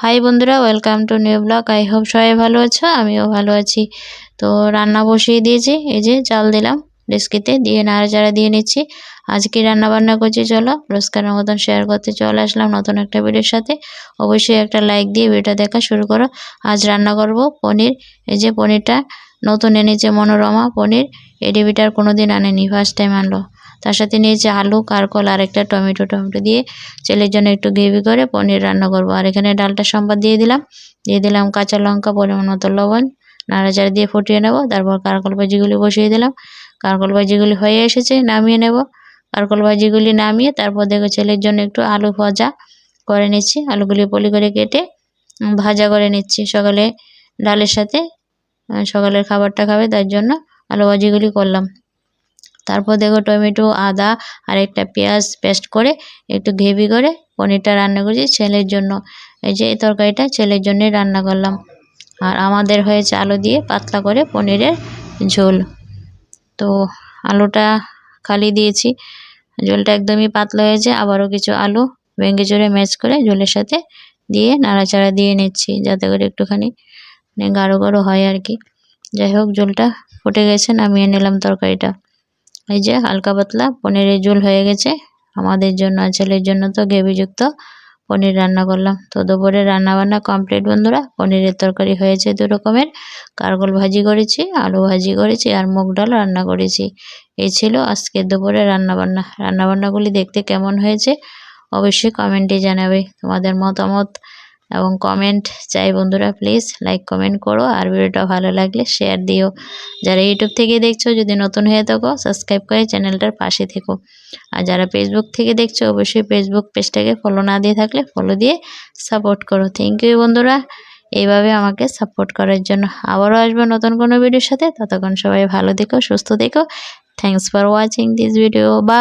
High বন্ধুরা welcome to new blog I hope সবাই ভালো আছো, আমিও ভালো আছি। তো রান্না বসিয়ে দিয়েছি, এই যে চাল দিলাম ডেস্কিতে দিয়ে নাড়াচাড়া দিয়ে নিচ্ছি। আজকে রান্না বান্না করছি, চলো রোজকারের মতন শেয়ার করতে চলে আসলাম নতুন একটা ভিডিওর সাথে। অবশ্যই একটা লাইক দিয়ে ভিডিওটা দেখা শুরু করো। আজ রান্না করব পনির, এই যে পনিরটা নতুন এনেছে মনোরমা পনির। এডিবিটার কোনো দিন আনেনি ফার্স্ট টাইম আনলো। তার সাথে নিয়েছি আলু, কারকল আর একটা টমেটো। টমেটো দিয়ে ছেলের জন্য একটু গ্রেভি করে পনির রান্না করব। আর এখানে ডালটা সম্বাদ দিয়ে দিলাম। দিয়ে দিলাম কাঁচা লঙ্কা, পরিমাণ মতো লবণ, নাড়াচাড়া দিয়ে ফুটিয়ে নেব। তারপর কারকল ভাজিগুলি বসিয়ে দিলাম। কারকল ভাজিগুলি হয়ে এসেছে, নামিয়ে নেব। কারকল ভাজিগুলি নামিয়ে তারপর দেখো ছেলের জন্য একটু আলু ভাজা করে নিচ্ছি। আলুগুলি পলি করে কেটে ভাজা করে নিচ্ছি। সকালে ডালের সাথে সকালের খাবারটা খাবে, তার জন্য আলু ভাজিগুলি করলাম। তারপর দেখো টমেটো, আদা আর একটা পেঁয়াজ পেস্ট করে একটু ঘেবি করে পনিরটা রান্না করেছি ছেলের জন্য। এই যে এই তরকারিটা ছেলের জন্যই রান্না করলাম। আর আমাদের হয়েছে আলু দিয়ে পাতলা করে পনিরের ঝোল। তো আলুটা খালি দিয়েছি। ঝোলটা একদমই পাতলা হয়েছে, আবারও কিছু আলু ভেঙে চড়ে ম্যাচ করে ঝোলের সাথে দিয়ে নাড়াচাড়া দিয়ে নিচ্ছি যাতে করে একটুখানি গাঢ় গাঢ় হয় আর কি। যাই হোক, ঝোলটা ফুটে গেছে, নামিয়ে নিলাম তরকারিটা। এই যে হালকা পাতলা, পনিরের ঝোল হয়ে গেছে। আমাদের জন্য ছেলের জন্য তো গ্রেভিযুক্ত পনির রান্না করলাম। তো দুপুরে রান্না বান্না কমপ্লিট বন্ধুরা, পনিরের তরকারি হয়েছে দু রকমের। কারগোল ভাজি করেছি, আলু ভাজি করেছি আর মুগ ডাল রান্না করেছি। এই ছিল আজকে দুপুরে রান্নাবান্না। রান্নাবান্নাগুলি দেখতে কেমন হয়েছে অবশ্যই কমেন্টে জানাবে। তোমাদের মতামত এবং কমেন্ট চাই বন্ধুরা প্লিজ লাইক কমেন্ট করো। আর ভিডিওটা ভালো লাগলে শেয়ার দিও। যারা ইউটিউব থেকে দেখছ, যদি নতুন হয়ে থাকো সাবস্ক্রাইব করে চ্যানেলটার পাশে থেকো। আর যারা ফেসবুক থেকে দেখছ, অবশ্যই ফেসবুক পেজটাকে ফলো না দিয়ে থাকলে ফলো দিয়ে সাপোর্ট করো। থ্যাংক ইউ বন্ধুরা। এইভাবে আমাকে সাপোর্ট করার জন্য আবারও আসব নতুন কোনো ভিডিওর সাথে। ততক্ষণ সবাই ভালো দেখো সুস্থ দেখো thanks for watching this video বা